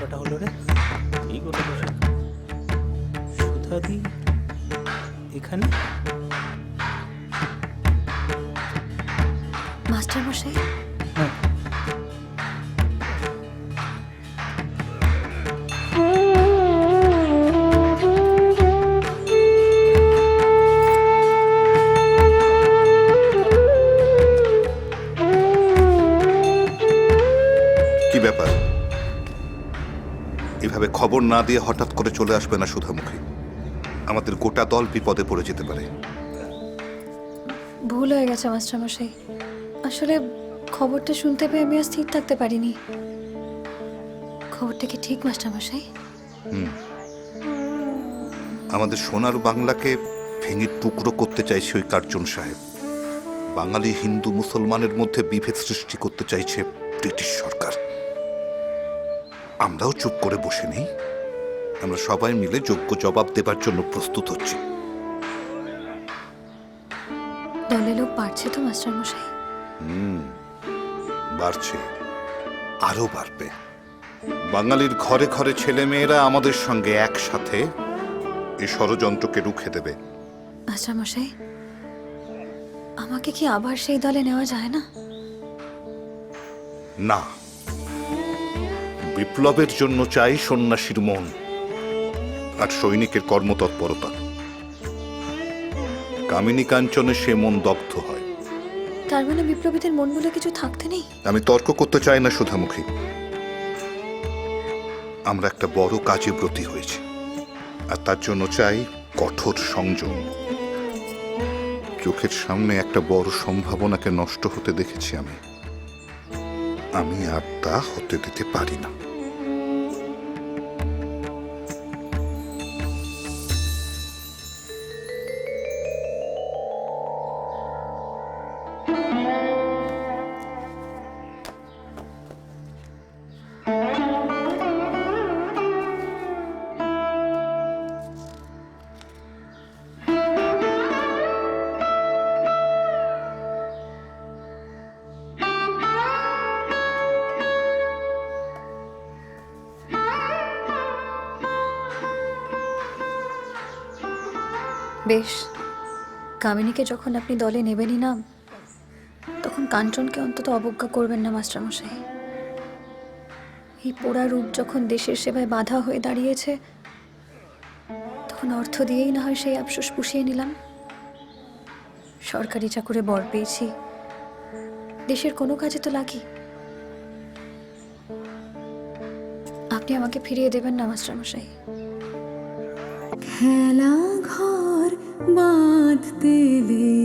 কটা হলো রে। এই কথা বলে। সুধাদি এখানে? মাস্টার মশাই হ্যাঁ। কি ব্যাপার? এভাবে খবর না দিয়ে হঠাৎ করে চলে আসবে না সুধামুখী। আমাদের গোটা দল বিপদে পড়ে যেতে পারে। ভুল হয়ে গেছে মাস্টার মশাই আসলে খবরটা শুনতে পেয়ে আমি আর স্থির থাকতে পারিনি। খবরটা কি ঠিক মাস্টার মশাই আমাদের সোনার বাংলাকে ভেঙে টুকরো করতে চাইছে ওই কার্জন সাহেব। বাঙালি হিন্দু মুসলমানের মধ্যে বিভেদ সৃষ্টি করতে চাইছে ব্রিটিশ সরকার। আমরাও চুপ করে বসে নেই। আমরা সবাই মিলে যোগ্য জবাব দেবার জন্য প্রস্তুত হচ্ছি। দলে লোক বাড়ছে তো মাস্টার মশাই? বাড়ছে। আরও বাড়বে। বাঙালির ঘরে ঘরে ছেলেমেয়েরা আমাদের সঙ্গে একসাথে এই ষড়যন্ত্রকে রুখে দেবে। মাস্টার মশাই আমাকে কি আবার সেই দলে নেওয়া যায় না? না বিপ্লবের জন্য চাই সন্ন্যাসীর মন আর সৈনিকের কর্মতৎপরতা। কামিনী কাঞ্চনে সে মন দগ্ধ হয়। তার মানে বিপ্লবীদের মন বলে কিছু থাকতে নেই? আমি তর্ক করতে চাই না সুধামুখী। আমরা একটা বড় কাজে ব্রতী হয়েছি আর তার জন্য চাই কঠোর সংযম। চোখের সামনে একটা বড় সম্ভাবনাকে নষ্ট হতে দেখেছি আমি। আমি আর তা হতে দিতে পারি না। বেশ, কামিনীকে যখন আপনি দলে নেবেনই না, তখন কাঞ্চনকে অন্তত অবজ্ঞা করবেন না, মাস্টারমশাই। এই পোড়া রূপ যখন দেশের সেবায় বাধা হয়ে দাঁড়িয়েছে, তখন অর্থ দিয়েই না হয় সেই আফসোস পুষিয়ে নিলাম। সরকারি চাকুরে বর পেয়েছি, দেশের কোনো কাজে তো লাগি। আপনি আমাকে ফিরিয়ে দেবেন না, মাস্টারমশাই। খেলা ঘর বাঁধতে এলে